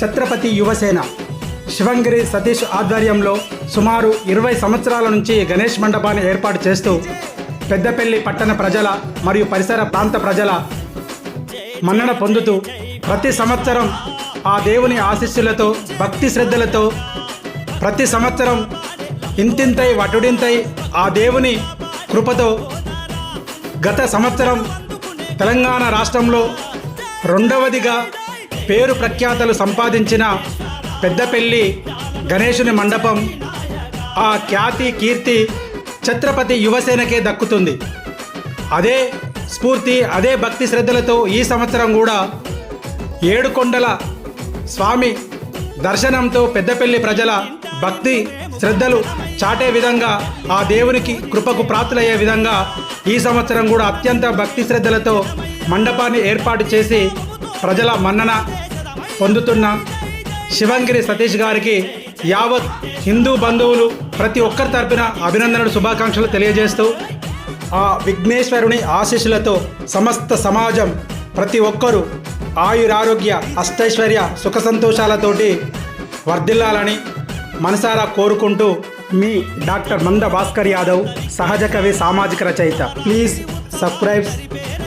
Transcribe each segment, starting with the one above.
ఛత్రపతి యువసేన. శివంగిరి సతీష్ ఆధ్వర్యంలో సుమారు ఇరవై సంవత్సరాల నుంచి గణేష్ మండపాన్ని ఏర్పాటు చేస్తూ పెద్దపల్లి పట్టణ ప్రజల మరియు పరిసర ప్రాంత ప్రజల మన్నన పొందుతూ ప్రతి సంవత్సరం ఆ దేవుని ఆశీస్సులతో భక్తి శ్రద్ధలతో ప్రతి సంవత్సరం ఇంతింతై వటుడింతై ఆ దేవుని కృపతో గత సంవత్సరం తెలంగాణ రాష్ట్రంలో రెండవదిగా పేరు ప్రఖ్యాతలు సంపాదించిన పెద్దపల్లి గణేశుని మండపం ఆ ఖ్యాతి కీర్తి ఛత్రపతి యువసేనకే దక్కుతుంది. అదే స్ఫూర్తి అదే భక్తి శ్రద్ధలతో ఈ సంవత్సరం కూడా ఏడుకొండల స్వామి దర్శనంతో పెద్దపల్లి ప్రజల భక్తి శ్రద్ధలు చాటే విధంగా ఆ దేవునికి కృపకు ప్రాప్తులయ్యే విధంగా ఈ సంవత్సరం కూడా అత్యంత భక్తి శ్రద్ధలతో మండపాన్ని ఏర్పాటు చేసి ప్రజల మన్నన పొందుతున్న శివంగిరి సతీష్ గారికి యావత్ హిందూ బంధువులు ప్రతి ఒక్కరి తరపున అభినందనలు శుభాకాంక్షలు తెలియజేస్తూ ఆ విఘ్నేశ్వరుని ఆశీస్సులతో సమస్త సమాజం ప్రతి ఒక్కరూ ఆయురారోగ్య అష్టైశ్వర్య సుఖ సంతోషాలతోటి వర్ధిల్లాలని మనసారా కోరుకుంటూ మీ డాక్టర్ మంద భాస్కర్ యాదవ్ సహజ కవి సామాజిక రచయిత. Please subscribe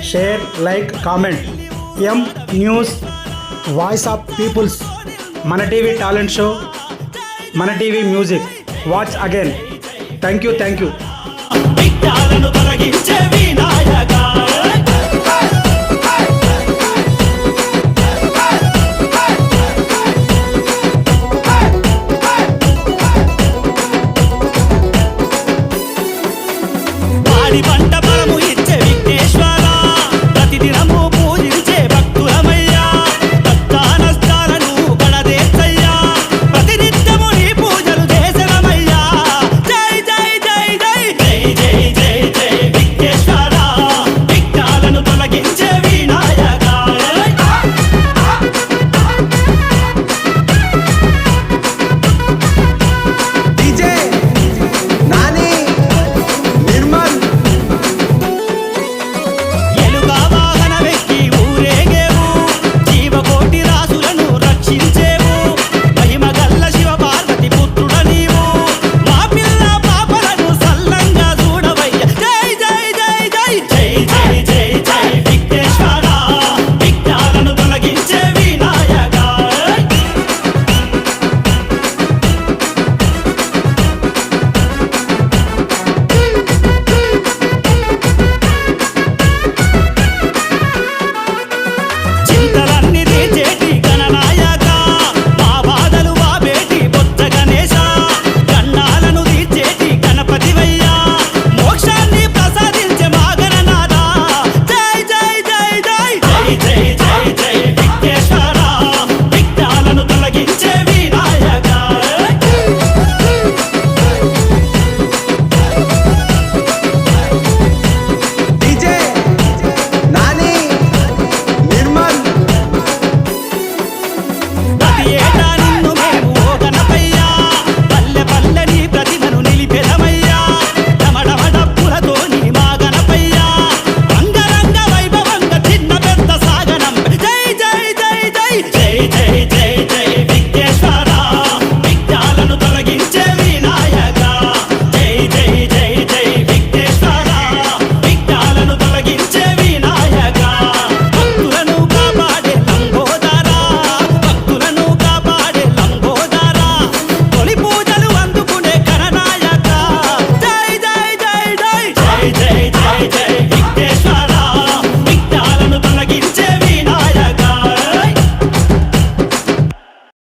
share like comment. M news voice of people's మన టీవీ టాలెంట్ షో మన TV music watch again thank you thank you Anybody hey, hey.